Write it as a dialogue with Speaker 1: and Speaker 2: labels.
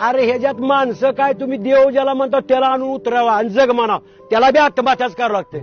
Speaker 1: अरे ह्याच्यात माणसं काय? तुम्ही देव ज्याला म्हणता त्याला आणून उतरावा आणि जग म्हणा त्याला बी आत्महत्याच करावं लागते